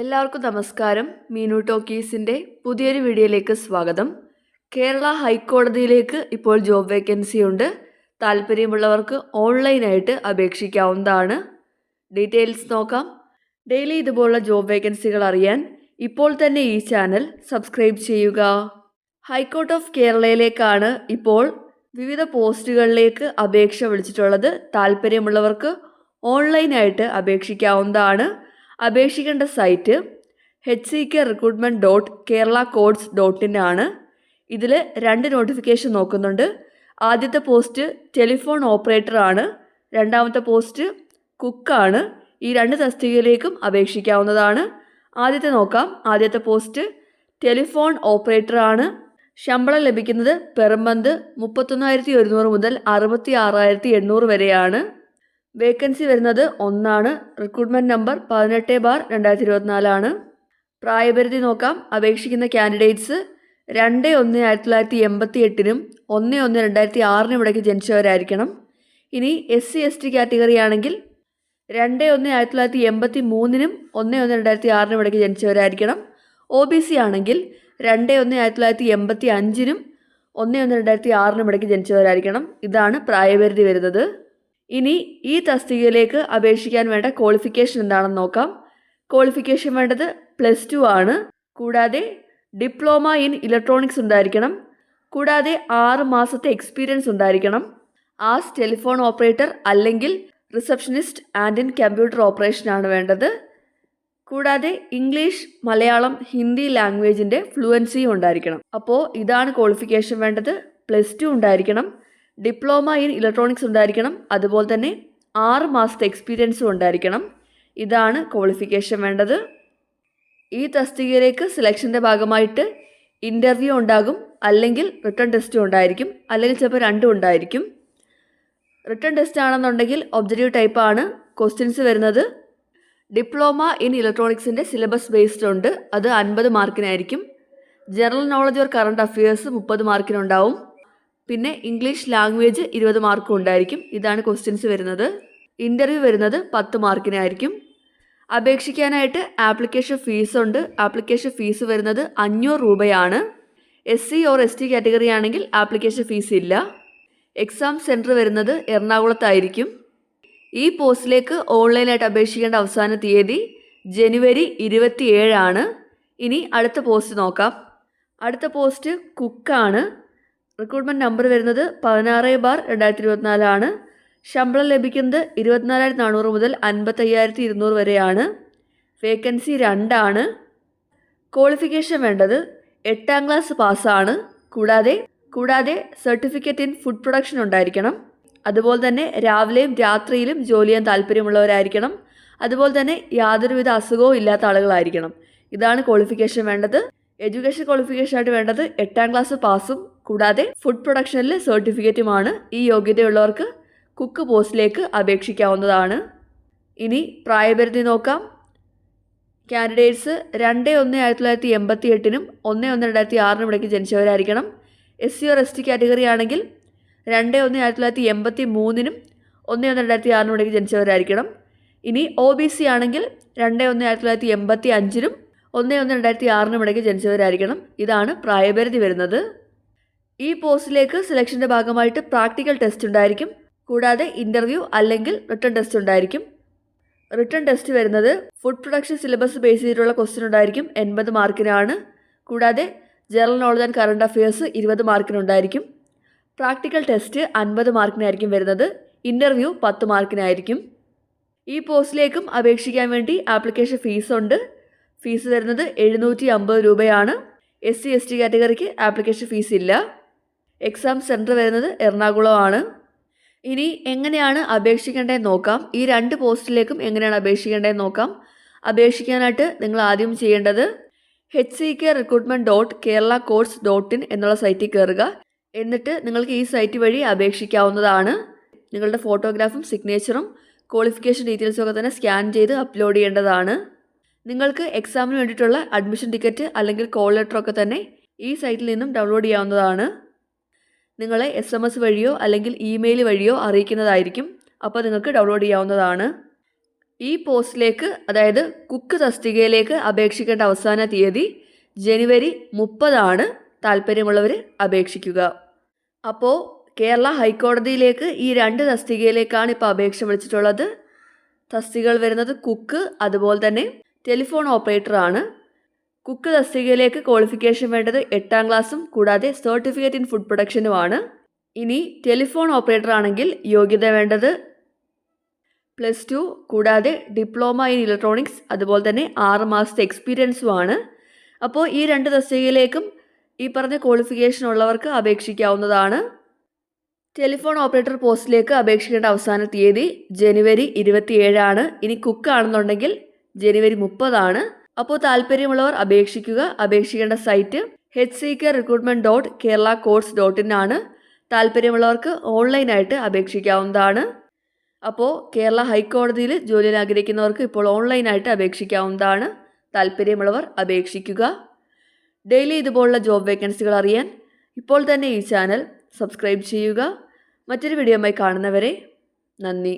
എല്ലാവർക്കും നമസ്കാരം. മീനു ടോക്കീസിന്റെ പുതിയൊരു വീഡിയോയിലേക്ക് സ്വാഗതം. കേരള ഹൈക്കോടതിയിലേക്ക് ഇപ്പോൾ ജോബ് വേക്കൻസി ഉണ്ട്. താല്പര്യമുള്ളവർക്ക് ഓൺലൈനായിട്ട് അപേക്ഷിക്കാവുന്നതാണ്. ഡീറ്റെയിൽസ് നോക്കാം. ഡെയിലി ഇതുപോലുള്ള ജോബ് വേക്കൻസികൾ അറിയാൻ ഇപ്പോൾ തന്നെ ഈ ചാനൽ സബ്സ്ക്രൈബ് ചെയ്യുക. ഹൈക്കോർട്ട് ഓഫ് കേരളയിലേക്കാണ് ഇപ്പോൾ വിവിധ പോസ്റ്റുകളിലേക്ക് അപേക്ഷ വിളിച്ചിട്ടുള്ളത്. താല്പര്യമുള്ളവർക്ക് ഓൺലൈനായിട്ട് അപേക്ഷിക്കാവുന്നതാണ്. അപേക്ഷിക്കേണ്ട site H C K recruitment dot Kerala courts dot in ആണ്. ഇതിൽ രണ്ട് നോട്ടിഫിക്കേഷൻ നോക്കുന്നുണ്ട്. ആദ്യത്തെ പോസ്റ്റ് ടെലിഫോൺ ഓപ്പറേറ്റർ ആണ് രണ്ടാമത്തെ പോസ്റ്റ് കുക്കാണ്. ഈ രണ്ട് തസ്തികയിലേക്കും അപേക്ഷിക്കാവുന്നതാണ്. ആദ്യത്തെ നോക്കാം. ആദ്യത്തെ പോസ്റ്റ് ടെലിഫോൺ ഓപ്പറേറ്റർ ആണ് ശമ്പളം ലഭിക്കുന്നത് പെർ മുപ്പത്തൊന്നായിരത്തി ഒരുന്നൂറ് മുതൽ അറുപത്തി ആറായിരത്തി എണ്ണൂറ് വരെയാണ്. വേക്കൻസി വരുന്നത് ഒന്നാണ്. റിക്രൂട്ട്മെന്റ് നമ്പർ പതിനെട്ട് ബാർ രണ്ടായിരത്തി ഇരുപത്തിനാലാണ് പ്രായപരിധി നോക്കാം. അപേക്ഷിക്കുന്ന കാൻഡിഡേറ്റ്സ് രണ്ട് ഒന്ന് ആയിരത്തി തൊള്ളായിരത്തി എൺപത്തി എട്ടിനും ഒന്ന് ഒന്ന് രണ്ടായിരത്തി ആറിനും ഇടയ്ക്ക് ജനിച്ചവരായിരിക്കണം. ഇനി S C S T category ആണെങ്കിൽ രണ്ട് ഒന്ന് ആയിരത്തി തൊള്ളായിരത്തി എൺപത്തി മൂന്നിനും ഒന്ന് ഒന്ന് രണ്ടായിരത്തി ആറിനും ഇടയ്ക്ക് ജനിച്ചവരായിരിക്കണം. ഒ ബി സി ആണെങ്കിൽ രണ്ട് ഒന്ന് ആയിരത്തി തൊള്ളായിരത്തി എൺപത്തി അഞ്ചിനും ഒന്ന് ഒന്ന് രണ്ടായിരത്തി ആറിനും ഇടയ്ക്ക് ജനിച്ചവരായിരിക്കണം. ഇതാണ് പ്രായപരിധി വരുന്നത്. ഇനി ഈ തസ്തികയിലേക്ക് അപേക്ഷിക്കാൻ വേണ്ട ക്വാളിഫിക്കേഷൻ എന്താണെന്ന് നോക്കാം. ക്വാളിഫിക്കേഷൻ വേണ്ടത് പ്ലസ് ടു ആണ്. കൂടാതെ ഡിപ്ലോമ ഇൻ ഇലക്ട്രോണിക്സ് ഉണ്ടായിരിക്കണം. കൂടാതെ ആറ് മാസത്തെ എക്സ്പീരിയൻസ് ഉണ്ടായിരിക്കണം. ആസ് ടെലിഫോൺ ഓപ്പറേറ്റർ അല്ലെങ്കിൽ receptionist and in computer operation ആണ് വേണ്ടത്. കൂടാതെ ഇംഗ്ലീഷ് മലയാളം ഹിന്ദി ലാംഗ്വേജിന്റെ ഫ്ലുവൻസിയും ഉണ്ടായിരിക്കണം. അപ്പോൾ ഇതാണ് ക്വാളിഫിക്കേഷൻ വേണ്ടത്. പ്ലസ് ടു ഉണ്ടായിരിക്കണം. ഡിപ്ലോമ ഇൻ ഇലക്ട്രോണിക്സ് ഉണ്ടായിരിക്കണം. അതുപോലെ തന്നെ ആറ് മാസത്തെ എക്സ്പീരിയൻസും ഉണ്ടായിരിക്കണം. ഇതാണ് ക്വാളിഫിക്കേഷൻ വേണ്ടത്. ഈ തസ്തികയിലേക്ക് സെലക്ഷന്റെ ഭാഗമായിട്ട് ഇന്റർവ്യൂ ഉണ്ടാകും. അല്ലെങ്കിൽ റിട്ടേൺ ടെസ്റ്റും ഉണ്ടായിരിക്കും. അല്ലെങ്കിൽ ചിലപ്പോൾ രണ്ടും ഉണ്ടായിരിക്കും. റിട്ടേൺ ടെസ്റ്റ് ആണെന്നുണ്ടെങ്കിൽ ഒബ്ജക്റ്റീവ് ആണ്. ക്വസ്റ്റ്യൻസ് വരുന്നത്. ഡിപ്ലോമ ഇൻ ഇലക്ട്രോണിക്സിന്റെ സിലബസ് ബേസ്ഡ് ഉണ്ട്. അത് അൻപത് മാർക്കിനായിരിക്കും general knowledge or current affairs മുപ്പത് മാർക്കിനുണ്ടാവും പിന്നെ ഇംഗ്ലീഷ് ലാംഗ്വേജ് ഇരുപത് മാർക്കും ഉണ്ടായിരിക്കും. ഇതാണ് ക്വസ്റ്റ്യൻസ് വരുന്നത്. ഇന്റർവ്യൂ വരുന്നത് പത്ത് മാർക്കിനായിരിക്കും അപേക്ഷിക്കാനായിട്ട് ആപ്ലിക്കേഷൻ ഫീസ് ഉണ്ട്. ആപ്ലിക്കേഷൻ ഫീസ് വരുന്നത് അഞ്ഞൂറ് രൂപയാണ്. S C or S T category ആണെങ്കിൽ ആപ്ലിക്കേഷൻ ഫീസ് ഇല്ല. എക്സാം സെന്റർ വരുന്നത് എറണാകുളത്തായിരിക്കും. ഈ പോസ്റ്റിലേക്ക് ഓൺലൈനായിട്ട് അപേക്ഷിക്കേണ്ട അവസാന തീയതി ജനുവരി ഇരുപത്തി ഏഴാണ് ഇനി അടുത്ത പോസ്റ്റ് നോക്കാം. അടുത്ത പോസ്റ്റ് കുക്കാണ് റിക്രൂട്ട്മെന്റ് നമ്പർ വരുന്നത് പതിനാറ് ബാർ രണ്ടായിരത്തി ഇരുപത്തിനാലാണ് ശമ്പളം ലഭിക്കുന്നത് ഇരുപത്തിനാലായിരത്തി നാനൂറ് മുതൽ അൻപത്തയ്യായിരത്തി ഇരുന്നൂറ് വരെയാണ്. വേക്കൻസി രണ്ടാണ്. ക്വാളിഫിക്കേഷൻ വേണ്ടത് എട്ടാം ക്ലാസ് പാസ്സാണ്. കൂടാതെ കൂടാതെ സർട്ടിഫിക്കറ്റ് ഇൻ ഫുഡ് പ്രൊഡക്ഷൻ ഉണ്ടായിരിക്കണം. അതുപോലെ തന്നെ രാവിലെയും രാത്രിയിലും ജോലി ചെയ്യാൻ താല്പര്യമുള്ളവരായിരിക്കണം. അതുപോലെ തന്നെ യാതൊരുവിധ അസുഖവും ഇല്ലാത്ത ആളുകളായിരിക്കണം. ഇതാണ് ക്വാളിഫിക്കേഷൻ വേണ്ടത്. എഡ്യൂക്കേഷൻ ക്വാളിഫിക്കേഷൻ ആയിട്ട് വേണ്ടത് എട്ടാം ക്ലാസ് പാസും കൂടാതെ ഫുഡ് പ്രൊഡക്ഷനിൽ സർട്ടിഫിക്കറ്റുമാണ് ഈ യോഗ്യതയുള്ളവർക്ക് കുക്ക് പോസ്റ്റിലേക്ക് അപേക്ഷിക്കാവുന്നതാണ്. ഇനി പ്രായപരിധി നോക്കാം. കാൻഡിഡേറ്റ്സ് രണ്ട് ഒന്ന് ആയിരത്തി തൊള്ളായിരത്തി എൺപത്തി എട്ടിനും ഒന്ന് ഒന്ന് രണ്ടായിരത്തി ആറിനും ഇടയ്ക്ക് ജനിച്ചവരായിരിക്കണം. S C or S T category ആണെങ്കിൽ രണ്ട് ഒന്ന് ആയിരത്തി തൊള്ളായിരത്തി എൺപത്തി മൂന്നിനും ഒന്ന് ഒന്ന് രണ്ടായിരത്തി ആറിനും ഇടയ്ക്ക് ജനിച്ചവരായിരിക്കണം. ഇനി ഒ ബി സി ആണെങ്കിൽ രണ്ട് ഒന്ന് ആയിരത്തി തൊള്ളായിരത്തി എൺപത്തി അഞ്ചിനും ഒന്ന് ഒന്ന് രണ്ടായിരത്തി ആറിനും ഇടയ്ക്ക് ജനിച്ചവരായിരിക്കണം. ഇതാണ് പ്രായപരിധി വരുന്നത്. ഈ പോസ്റ്റിലേക്ക് സെലക്ഷന്റെ ഭാഗമായിട്ട് പ്രാക്ടിക്കൽ ടെസ്റ്റ് ഉണ്ടായിരിക്കും. കൂടാതെ ഇന്റർവ്യൂ അല്ലെങ്കിൽ റിട്ടേൺ ടെസ്റ്റ് ഉണ്ടായിരിക്കും. റിട്ടേൺ ടെസ്റ്റ് വരുന്നത് ഫുഡ് പ്രൊഡക്ഷൻ സിലബസ് ബേസ് ചെയ്തിട്ടുള്ള ക്വസ്റ്റ്യൻ ഉണ്ടായിരിക്കും എൺപത് മാർക്കിനാണ്. കൂടാതെ general knowledge and current affairs ഇരുപത് മാർക്കിനുണ്ടായിരിക്കും. പ്രാക്ടിക്കൽ ടെസ്റ്റ് അൻപത് മാർക്കിനായിരിക്കും വരുന്നത് ഇന്റർവ്യൂ പത്ത് മാർക്കിനായിരിക്കും. ഈ പോസ്റ്റിലേക്കും അപേക്ഷിക്കാൻ വേണ്ടി ആപ്ലിക്കേഷൻ ഫീസ് ഉണ്ട്. ഫീസ് വരുന്നത് എഴുന്നൂറ്റി അമ്പത് രൂപയാണ്. എസ് സി എസ് ടി കാറ്റഗറിക്ക് ആപ്ലിക്കേഷൻ ഫീസ് ഇല്ല. എക്സാം സെന്റർ വരുന്നത് എറണാകുളമാണ്. ഇനി എങ്ങനെയാണ് അപേക്ഷിക്കേണ്ടതെന്ന് നോക്കാം. ഈ രണ്ട് പോസ്റ്റിലേക്കും എങ്ങനെയാണ് അപേക്ഷിക്കേണ്ടതെന്ന് നോക്കാം. അപേക്ഷിക്കാനായിട്ട് നിങ്ങൾ ആദ്യം ചെയ്യേണ്ടത് H C K recruitment dot Kerala courts dot in എന്നുള്ള സൈറ്റിൽ കയറുക എന്നിട്ട് നിങ്ങൾക്ക് ഈ സൈറ്റ് വഴി അപേക്ഷിക്കാവുന്നതാണ്. നിങ്ങളുടെ ഫോട്ടോഗ്രാഫും സിഗ്നേച്ചറും ക്വാളിഫിക്കേഷൻ ഡീറ്റെയിൽസും ഒക്കെ തന്നെ സ്കാൻ ചെയ്ത് അപ്ലോഡ് ചെയ്യേണ്ടതാണ്. നിങ്ങൾക്ക് എക്സാമിന് വേണ്ടിയിട്ടുള്ള അഡ്മിഷൻ ടിക്കറ്റ് അല്ലെങ്കിൽ കോൾ ലെറ്റർ ഒക്കെ തന്നെ ഈ സൈറ്റിൽ നിന്നും ഡൗൺലോഡ് ചെയ്യാവുന്നതാണ്. നിങ്ങളെ എസ് എം എസ് വഴിയോ അല്ലെങ്കിൽ ഇമെയിൽ വഴിയോ അറിയിക്കുന്നതായിരിക്കും. അപ്പോൾ നിങ്ങൾക്ക് ഡൗൺലോഡ് ചെയ്യാവുന്നതാണ്. ഈ പോസ്റ്റിലേക്ക് അതായത് കുക്ക് തസ്തികയിലേക്ക് അപേക്ഷിക്കേണ്ട അവസാന തീയതി ജനുവരി മുപ്പതാണ്. താല്പര്യമുള്ളവർ അപേക്ഷിക്കുക. അപ്പോൾ കേരള ഹൈക്കോടതിയിലേക്ക് ഈ രണ്ട് തസ്തികയിലേക്കാണ് ഇപ്പോൾ അപേക്ഷ വിളിച്ചിട്ടുള്ളത്. തസ്തികകൾ വരുന്നത് കുക്ക് അതുപോലെ തന്നെ ടെലിഫോൺ ഓപ്പറേറ്ററാണ്. കുക്ക് തസ്തികയിലേക്ക് ക്വാളിഫിക്കേഷൻ വേണ്ടത് എട്ടാം ക്ലാസ്സും കൂടാതെ സർട്ടിഫിക്കറ്റ് ഇൻ ഫുഡ് പ്രൊഡക്ഷനുമാണ് ഇനി ടെലിഫോൺ ഓപ്പറേറ്റർ ആണെങ്കിൽ യോഗ്യത വേണ്ടത് പ്ലസ് ടു കൂടാതെ ഡിപ്ലോമ ഇൻ ഇലക്ട്രോണിക്സ് അതുപോലെ തന്നെ ആറ് മാസത്തെ എക്സ്പീരിയൻസുമാണ് അപ്പോൾ ഈ രണ്ട് തസ്തികയിലേക്കും ഈ പറഞ്ഞ ക്വാളിഫിക്കേഷൻ ഉള്ളവർക്ക് അപേക്ഷിക്കാവുന്നതാണ്. ടെലിഫോൺ ഓപ്പറേറ്റർ പോസ്റ്റിലേക്ക് അപേക്ഷിക്കേണ്ട അവസാന തീയതി ജനുവരി ഇരുപത്തിയേഴാണ്. ഇനി കുക്ക് ആണെന്നുണ്ടെങ്കിൽ ജനുവരി മുപ്പതാണ്. അപ്പോൾ താല്പര്യമുള്ളവർ അപേക്ഷിക്കുക. അപേക്ഷിക്കേണ്ട site H C K recruitment dot Kerala courts dot in ആണ്. താല്പര്യമുള്ളവർക്ക് ഓൺലൈനായിട്ട് അപേക്ഷിക്കാവുന്നതാണ്. അപ്പോൾ കേരള ഹൈക്കോടതിയിൽ ജോലിയിൽ ആഗ്രഹിക്കുന്നവർക്ക് ഇപ്പോൾ ഓൺലൈനായിട്ട് അപേക്ഷിക്കാവുന്നതാണ്. താല്പര്യമുള്ളവർ അപേക്ഷിക്കുക. ഡെയിലി ഇതുപോലുള്ള ജോബ് വേക്കൻസികൾ അറിയാൻ ഇപ്പോൾ തന്നെ ഈ ചാനൽ സബ്സ്ക്രൈബ് ചെയ്യുക. മറ്റൊരു വീഡിയോയുമായി കാണുന്നവരെ നന്ദി.